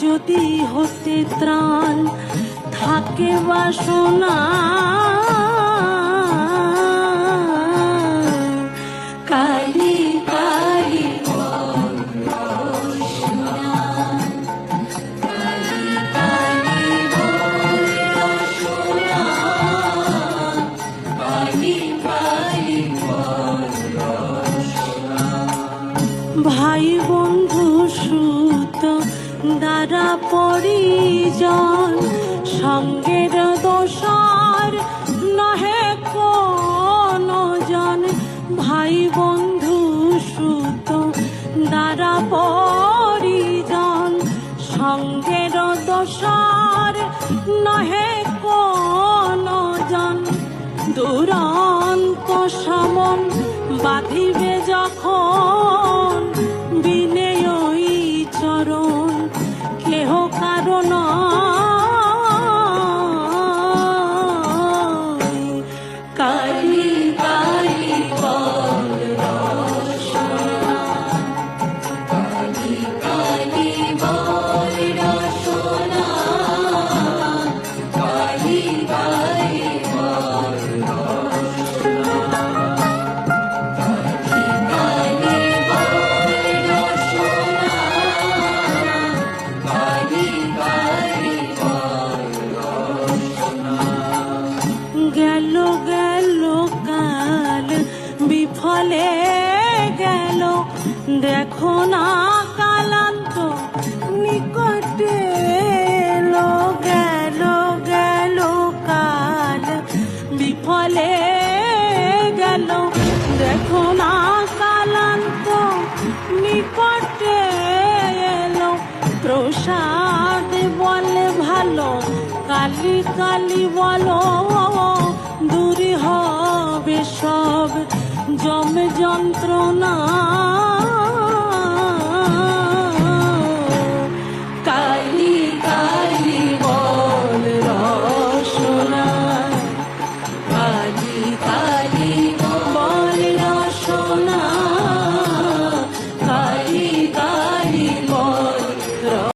যদি হতে ত্রাণ থাকে বাসনা ভাই সুত দ্বারা পরিজন, সঙ্গের দোষার নহে কোন জন। ভাই বন্ধু সুত দ্বারা পরিজন, সঙ্গের দোষার নহে কোন জন। দুরন্ত সমন বাঁধিবে দেখো না কালান্ত, নিকটে এলো গেল গেল কাল বিফলে গেল। দেখো না কালান্ত, নিকটে এলো। প্রসাদ বলে ভালো, কালি কালি বলো, দূরে হবে সব। জমে যন্ত্রণা